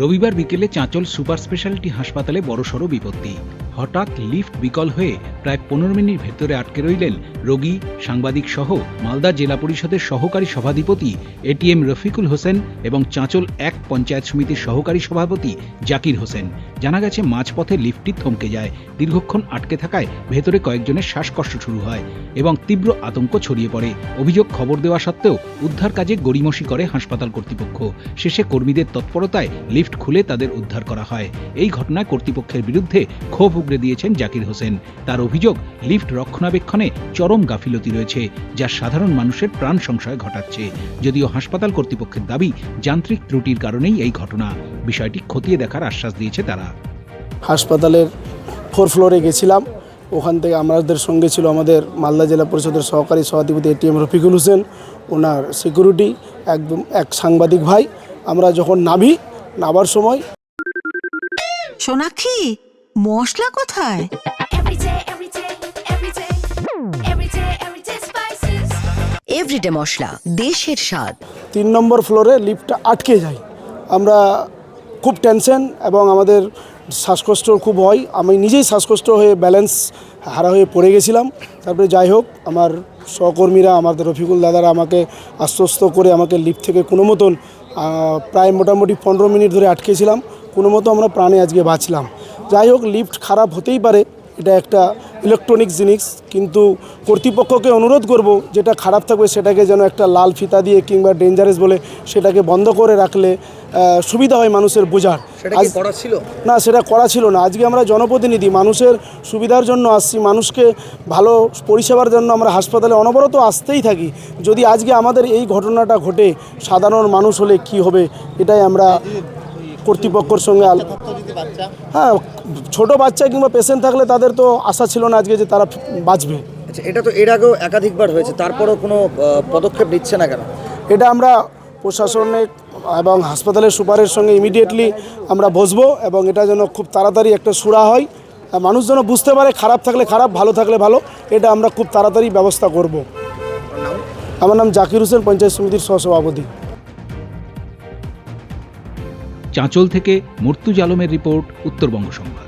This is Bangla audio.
রবিবার বিকেলে চাঁচল সুপার স্পেশালিটি হাসপাতালে বড়সড় বিপত্তি। হঠাৎ লিফট বিকল হয়ে প্রায় পনেরো মিনিট ভেতরে আটকে রইলেন রোগী, সাংবাদিক সহ মালদা জেলা পরিষদের সহকারী সভাধিপতি এটিএম রফিকুল হোসেন এবং চাঁচল এক পঞ্চায়েত সমিতির সহকারী সভাপতি জাকির হোসেন। জানা গেছে, মাঝপথে লিফটটি থমকে যায়। দীর্ঘক্ষণ আটকে থাকায় ভেতরে কয়েকজনের শ্বাসকষ্ট শুরু হয় এবং তীব্র আতঙ্ক ছড়িয়ে পড়ে। অভিযোগ খবর দেওয়া সত্ত্বেও উদ্ধার কাজে গড়িমসি করে হাসপাতাল কর্তৃপক্ষ। শেষে কর্মীদের তৎপরতায় লিফট খুলে তাদের উদ্ধার করা হয়। এই ঘটনায় কর্তৃপক্ষের বিরুদ্ধে ক্ষোভ উগরে দিয়েছেন জাকির হোসেন। তার অভিযোগ লিফট রক্ষণাবেক্ষণে চরম গাফিলতি রয়েছে যা সাধারণ মানুষের প্রাণ সংশয় ঘটাচ্ছে। যদিও হাসপাতাল কর্তৃপক্ষের দাবি যান্ত্রিক ত্রুটির কারণেই এই ঘটনা। বিষয়টি খতিয়ে দেখার আশ্বাস দিয়েছে তারা। হাসপাতালের ফোর ফ্লোরে গেছিলাম। ওখান থেকে আমাদের সঙ্গে ছিল আমাদের মালদা জেলা পরিষদের সহকারী সভাধিপতি এটিএম রফিকুল হোসেন। ওনার সিকিউরিটি একদম এক সাংবাদিক ভাই। আমরা যখন নামি নাবার সময় সোনাক্ষী মশলা কোথায়? এভরিডে মশলা, দেশের স্বাদ। তিন নম্বর ফ্লোরে লিফটটা আটকে যায়। আমরা খুব টেনশন এবং আমাদের শ্বাসকষ্ট খুব হয়। আমি নিজেই শ্বাসকষ্ট হয়ে ব্যালেন্স হারা হয়ে পড়ে গেছিলাম। তারপরে যাই হোক, আমার সহকর্মীরা আমাদের রফিকুল দাদারা আমাকে আশ্বস্ত করে আমাকে লিফট থেকে কোনো মতন প্রায় মোটামুটি পনেরো মিনিট ধরে আটকেছিলাম। কোনো মতো আমরা প্রাণে আজকে বাঁচলাম। যাই হোক, লিফট খারাপ হতেই পারে। এটা একটা ইলেকট্রনিক জিনিস কিন্তু কর্তৃপক্ষকে অনুরোধ করব যেটা খারাপ থাকবে সেটাকে যেন একটা লাল ফিতা দিয়ে কিংবা ডেঞ্জারাস বলে সেটাকে বন্ধ করে রাখলে সুবিধা হয় মানুষের বোঝার। ছিল? না সেটা করা ছিল না। আজকে আমরা জনপ্রতিনিধি মানুষের সুবিধার জন্য আসছি মানুষকে ভালো পরিষেবার জন্য আমরা হাসপাতালে অনবরত আসতেই থাকি। যদি আজকে আমাদের এই ঘটনাটা ঘটে সাধারণ মানুষ হলে কি হবে এটাই আমরা কর্তৃপক্ষর সঙ্গে হ্যাঁ ছোট বাচ্চা কিংবা পেশেন্ট থাকলে তাদের তো আশা ছিল না আজকে যে তারা বাঁচবে। আচ্ছা এটা তো এর আগেও একাধিকবার হয়েছে তারপরও কোনো পদক্ষেপ নিচ্ছে না কেন? এটা আমরা প্রশাসনের এবং হাসপাতালের সুপারের সঙ্গে ইমিডিয়েটলি আমরা বসবো এবং এটা যেন খুব তাড়াতাড়ি একটা সুরা হয়। মানুষ যেন বুঝতে পারে খারাপ থাকলে খারাপ ভালো থাকলে ভালো এটা আমরা খুব তাড়াতাড়ি ব্যবস্থা করব। আমার নাম জাকির হোসেন পঞ্চায়েত সমিতির সহসভাপতি। চাঁচল থেকে মর্তুজ আলমের রিপোর্ট উত্তরবঙ্গ সংবাদ।